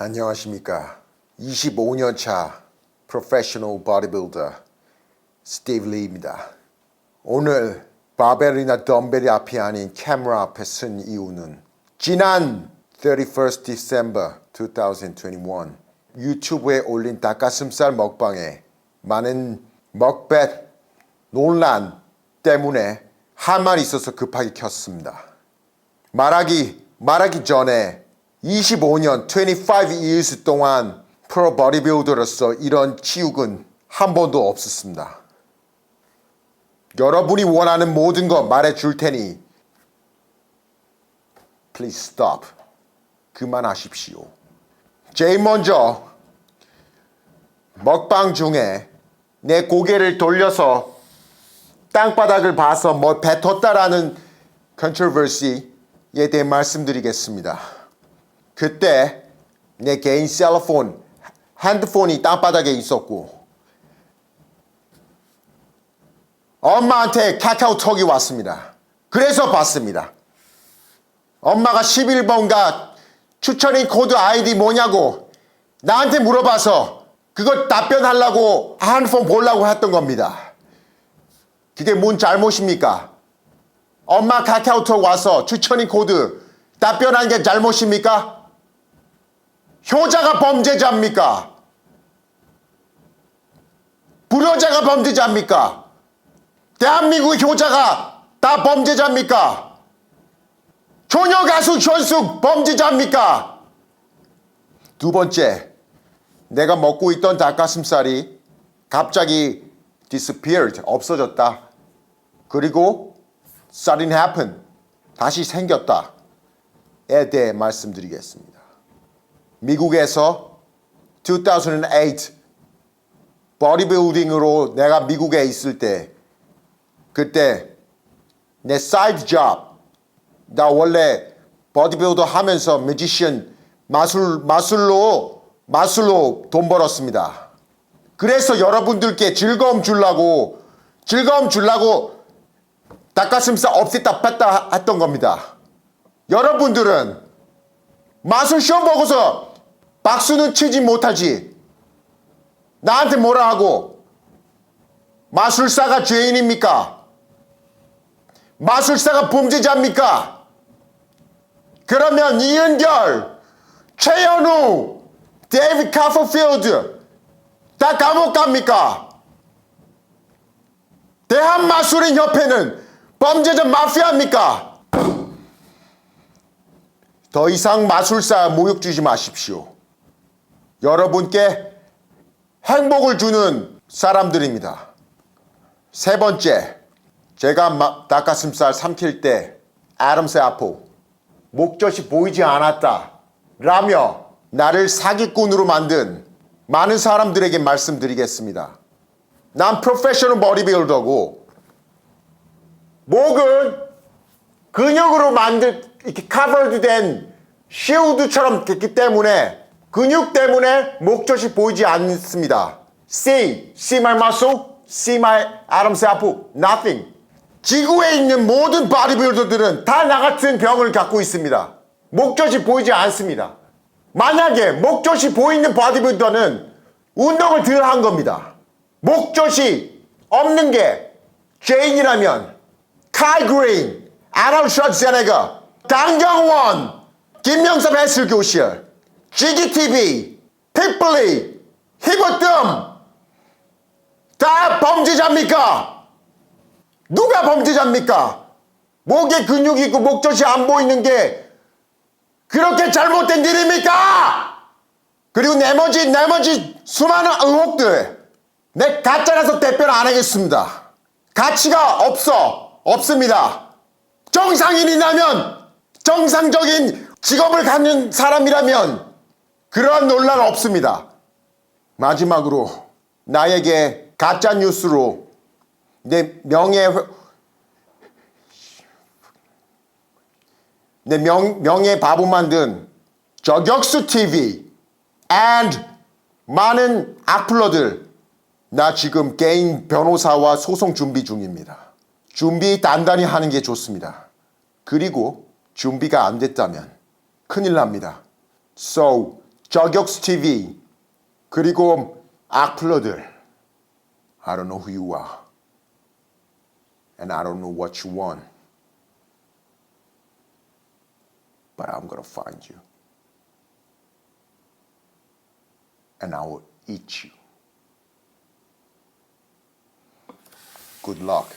안녕하십니까. 25년 차 프로페셔널 보디빌더 스티브 리입니다. 오늘 바벨이나 덤벨이 앞이 아닌 카메라 앞에 쓴 이유는 지난 31st December 2021 유튜브에 올린 닭가슴살 먹방에 많은 먹뱃 논란 때문에 할 말이 있어서 급하게 켰습니다. 말하기 말하기 전에 25년 25 years 동안 프로 버디빌더로서 이런 치욕은 한 번도 없었습니다. 여러분이 원하는 모든 거 말해 줄 테니 please stop. 그만하십시오. 제일 먼저 먹방 중에 내 고개를 돌려서 땅바닥을 봐서 뭘 뱉었다라는 컨트로버시에 대해 말씀드리겠습니다. 그때 내 개인 셀폰, 핸드폰이 땅바닥에 있었고 엄마한테 카카오톡이 왔습니다. 그래서 봤습니다. 엄마가 11번가 추천인 코드 아이디 뭐냐고 나한테 물어봐서 그걸 답변하려고 핸드폰 보려고 했던 겁니다. 그게 뭔 잘못입니까? 엄마 카카오톡 와서 추천인 코드 답변한 게 잘못입니까? 효자가 범죄자입니까? 불효자가 범죄자입니까? 대한민국 효자가 다 범죄자입니까? 조녀 가수 현숙 범죄자입니까? 두 번째, 내가 먹고 있던 닭가슴살이 갑자기 disappeared, 없어졌다. 그리고 sudden happen, 다시 생겼다. 에 대해 말씀드리겠습니다. 미국에서 2008 보디빌딩으로 내가 미국에 있을 때 그때 내 사이드 잡, 나 원래 보디빌더 하면서 뮤지션 마술 마술로 마술로 돈 벌었습니다. 그래서 여러분들께 즐거움 주려고 즐거움 주려고 닭가슴살 없앴다 뺐다 했던 겁니다. 여러분들은 마술쇼 보고서 박수는 치지 못하지. 나한테 뭐라 하고 마술사가 죄인입니까? 마술사가 범죄자입니까? 그러면 이은결, 최현우, 데이비드 카퍼필드 다 감옥 갑니까? 대한마술인 협회는 범죄자 마피아입니까? 더 이상 마술사 모욕 주지 마십시오. 여러분께 행복을 주는 사람들입니다. 세 번째, 제가 마- 닭가슴살 삼킬 때 아담스 아포 목젖이 보이지 않았다 라며 나를 사기꾼으로 만든 많은 사람들에게 말씀드리겠습니다. 난 프로페셔널 버디빌더고 목은 근육으로 만든 이렇게 커버드 된 쉴드처럼 됐기 때문에 근육 때문에 목젖이 보이지 않습니다. See, see my muscle, see my Adam's apple, nothing. 지구에 있는 모든 바디빌더들은 다 나 같은 병을 갖고 있습니다. 목젖이 보이지 않습니다. 만약에 목젖이 보이는 바디빌더는 운동을 덜 한 겁니다. 목젖이 없는 게 제인이라면 카이 그린, 아놀드 슈왈츠제네거, 강경원, 김명섭 해설교실, GGTV, 핏블리, 히버뜸 다 범죄자입니까? 누가 범죄자입니까? 목에 근육이 있고 목젖이 안 보이는 게 그렇게 잘못된 일입니까? 그리고 나머지 나머지 수많은 의혹들 내 가짜라서 대변 안 하겠습니다. 가치가 없어 없습니다. 정상인이라면 정상적인 직업을 갖는 사람이라면 그러한 논란 없습니다. 마지막으로 나에게 가짜 뉴스로 내 명예 내 명, 명예 바보 만든 저격수 TV and 많은 악플러들 나 지금 개인 변호사와 소송 준비 중입니다. 준비 단단히 하는 게 좋습니다. 그리고 준비가 안 됐다면 큰일 납니다. So 저격수 TV 그리고 악플러들 I don't know who you are and I don't know what you want but I'm gonna find you and I will eat you. Good luck.